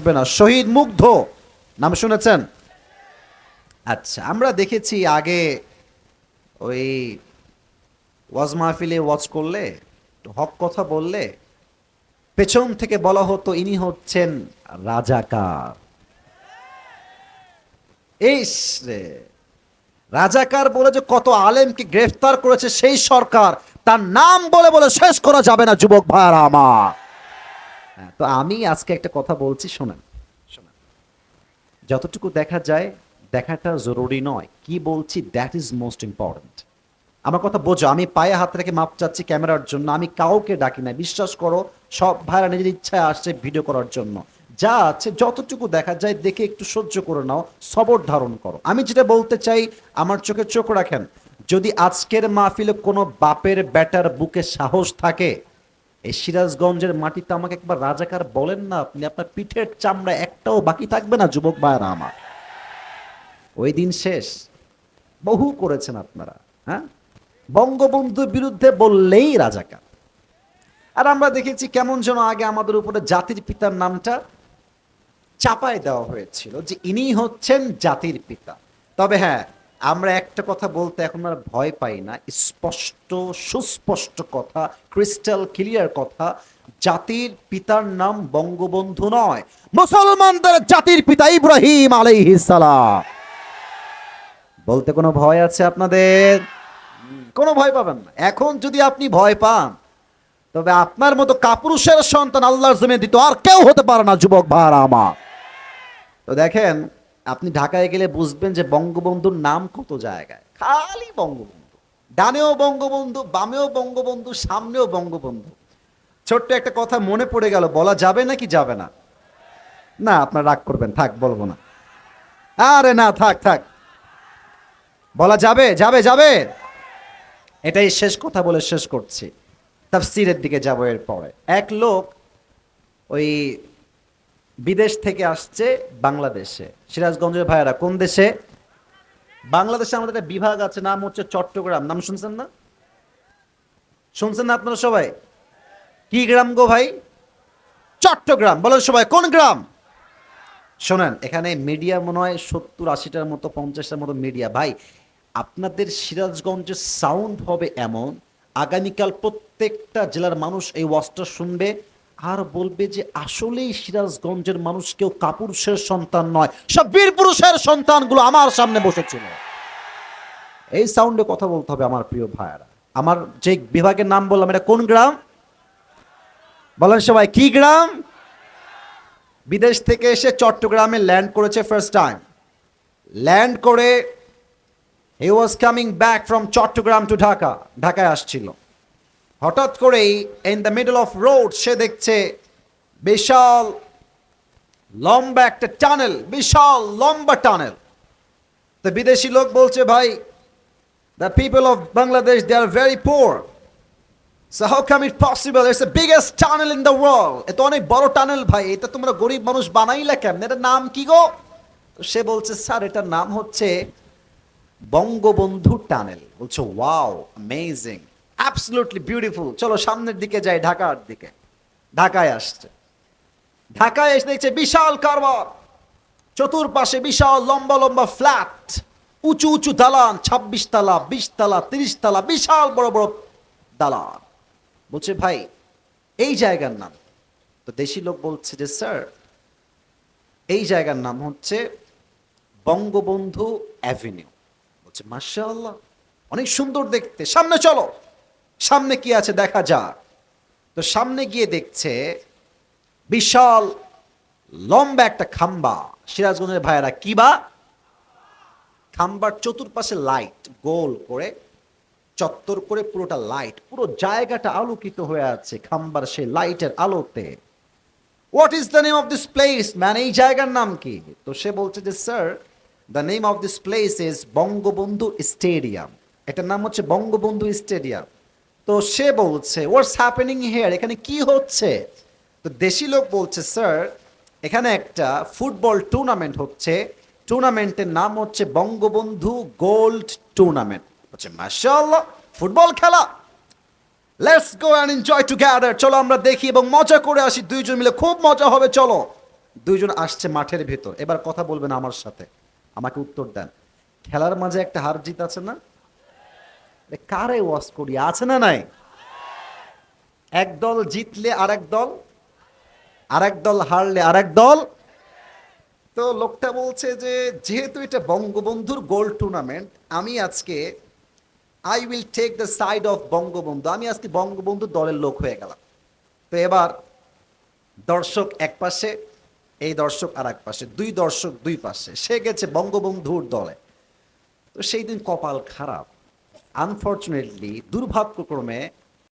আসবে না। শহীদ মুগ্ধ। নাম শুনেছেন? আচ্ছা আমরা দেখেছি আগে ওই ওয়াজ মাহফিলে ওয়াজ করলে, হক কথা বললে, পেছন থেকে বলা হতো ইনি হচ্ছেন রাজাকার। রে। রাজাকার বলে যে কত আলেমকে গ্রেফতার করেছে সেই সরকার, তার নাম বলে বলে শেষ করা যাবে না, যুবক ভাইয়ারা আমার। তো আমি আজকে একটা কথা বলছি, শোনেন। যতটুকু দেখা যায়, দেখাটা জরুরি নয়। কি বলছি দ্যাট ইজ মোস্ট ইম্পর্ট্যান্ট আমার কথা বোঝো, আমি পায়ে হাত রেখে মাপ চাচ্ছি ক্যামেরার জন্য, আমি কাউকে ডাকি না। বিশ্বাস করো, সব ভাইরা নিজের ইচ্ছায় আসছে ভিডিও করার জন্য। যা আছে, যতটুকু দেখা যায়, দেখে একটু সহ্য করে নাও, সবর ধারণ করো। আমি যেটা বলতে চাই, আমার চোখে চোখ রাখেন, যদি আজকের মাহফিলে কোনো বাপের ব্যাটার বুকে সাহস থাকে এই সিরাজগঞ্জের মাটিতে আমাকে একবার রাজাকার বলেন না, আপনি আপনার পিঠের চামড়া একটাও বাকি থাকবে না, যুবক ভাইরা আমার। ওই দিন শেষ। বহু করেছেন আপনারা হ্যাঁ? বঙ্গবন্ধুর বিরুদ্ধে বললেই রাজাকার। আর আমরা দেখেছি কেমন যেন আগে আমাদের উপরে জাতির পিতার নামটা চাপায় দেওয়া হয়েছিল যে ইনি হচ্ছেন জাতির পিতা। তবে হ্যাঁ আমরা একটা কথা বলতে এখন আর ভয় পাই না। স্পষ্ট, সুস্পষ্ট কথা ক্রিস্টাল ক্লিয়ার কথা, জাতির পিতার নাম বঙ্গবন্ধু নয়। মুসলমানদের জাতির পিতা ইব্রাহিম সালাম। বলতে কোনো ভয় আছে আপনাদের? কোনো ভয় পাবেন না। এখন যদি আপনি ভয় পান, তবে আপনার মতো কাপুরুষের সন্তান আল্লাহর জমি দিত আর কেউ হতে পারে না, যুবক ভাড়া আমার। তো দেখেন আপনি ঢাকায় গেলে বুঝবেন যে বঙ্গবন্ধুর নাম কত জায়গায়। খালি বঙ্গবন্ধু। ডানেও বঙ্গবন্ধু, বামেও বঙ্গবন্ধু, সামনেও বঙ্গবন্ধু। ছোট্ট একটা কথা মনে পড়ে গেল, বলা যাবে নাকি যাবে না? না, আপনার রাগ করবেন, থাক, বলব না। আরে না, থাক থাক। বলা যাবে যাবে যাবে। এটাই শেষ কথা বলে শেষ করছি। তাফসিরের দিকে যাব এরপরে। এক লোক ওই বিদেশ থেকে আসছে বাংলাদেশে। সিরাজগঞ্জের ভাইয়েরা, কোন দেশে? বাংলাদেশে আমাদের একটা বিভাগ আছে, নাম হচ্ছে চট্টগ্রাম। নাম শুনছেন না? শুনছেন না আপনারা সবাই? কি গ্রাম গো ভাই? চট্টগ্রাম। বলেন সবাই, কোন গ্রাম? শোনেন, এখানে মিডিয়া মনে হয় সত্তর আশিটার মতো পঞ্চাশটার মতো মিডিয়া। ভাই, আপনাদের সিরাজগঞ্জের সাউন্ড হবে এমন, আগামীকাল প্রত্যেকটা জেলার মানুষ এই ওয়াজটা শুনবে। আর বলবে যে আসলেই সিরাজগঞ্জের মানুষ কেউ কাপুরুষের সন্তান নয়, সব বীর পুরুষের সন্তানগুলো আমার সামনে বসেছিল। এই সাউন্ডে কথা বলতে হবে আমার প্রিয় ভাইয়ারা। আমার যে বিভাগের নাম বললাম, এটা কোন গ্রাম? বলেন সবাই, কি গ্রাম? বিদেশ থেকে এসে চট্টগ্রামে ল্যান্ড করেছে ফার্স্ট টাইম ল্যান্ড করে he was coming back from Chittagong to Dhaka ঢাকায় আসছিল। হঠাৎ করেই in the middle of road সে দেখছে বিশাল লম্বা একটা টানেল বিশাল লম্বা টানেল তো বিদেশি লোক বলছে, ভাই the people of Bangladesh they are very poor so how come it possible it's the biggest tunnel in the world এটা অনেক বড় টানেল ভাই। এটা তোমরা গরিব মানুষ বানাইলা কেমন? এটার নাম কি গো? তো সে বলছে, স্যার, এটার নাম হচ্ছে বঙ্গবন্ধু টানেল বলছে ওয়াও অ্যামেজিং অ্যাবসলুটলি বিউটিফুল চলো সামনের দিকে যাই, ঢাকার দিকে। ঢাকায় আসছে। ঢাকায় এসে দেখছে বিশাল কারবার। চতুর্পাশে বিশাল লম্বা লম্বা ফ্ল্যাট উঁচু উঁচু দালান, ছাব্বিশ তালা, বিশ তালা, তিরিশ তালা, বিশাল বড় বড় দালান। বলছে, ভাই, এই জায়গার নাম। তো দেশি লোক বলছে যে, স্যার, এই জায়গার নাম হচ্ছে বঙ্গবন্ধু অ্যাভিনিউ। বলছে মার্শাল্লাহ অনেক সুন্দর দেখতে। সামনে চলো। সামনে কি আছে দেখা যাক। তো সামনে গিয়ে দেখছে বিশাল লম্বা একটা খাম্বা। সিরাজগঞ্জের ভাইয়েরা কি বা? খাম্বার চতুর্পাশে লাইট গোল করে, চত্বর করে পুরোটা লাইট পুরো জায়গাটা আলোকিত হয়ে আছে খাম্বার সেই লাইটের আলোতে। What is the name of this place man এই জায়গার নাম কি? তো সে বলছে যে sir the name of this place is Bangabandhu stadium এটার নাম হচ্ছে বঙ্গবন্ধু স্টেডিয়াম তো সে বলছে হোয়াটস হ্যাপেনিং হেয়ার এখানে কি হচ্ছে? তো দেশি লোক বলছে স্যার এখানে একটা ফুটবল টুর্নামেন্ট হচ্ছে। টুর্নামেন্টের নাম হচ্ছে বঙ্গবন্ধু গোল্ড টুর্নামেন্ট হচ্ছে মাশাআল্লাহ, ফুটবল খেলা। Let's go and enjoy together চলো আমরা দেখি এবং মজা করে আসি দুইজন মিলে। খুব মজা হবে, চলো। দুইজন আসছে মাঠের ভেতর। এবার কথা বলবেন আমার সাথে। আমাকে উত্তর দেন। খেলার মাঝে একটা হার জিত আছে না? কারে ওয়াশ করি, আছে না নাই? এক দল জিতলে আরেক দল আরেক দল হারলে আরেক দল। তো লোকটা বলছে যে, যেহেতু এটা বঙ্গবন্ধুর গোল টুর্নামেন্ট আমি আজকে I will take the side of Bangabandhu, আমি আজকে বঙ্গবন্ধু দলের লোক হয়ে গেলাম। তো এবার দর্শক এক পাশে, এই দর্শক আর এক পাশে, দুই দর্শক দুই পাশে, সে গেছে বঙ্গবন্ধুর দলে। তো সেই দিন কপাল খারাপ। আনফর্চুনেটলি দুর্ভাগ্যক্রমে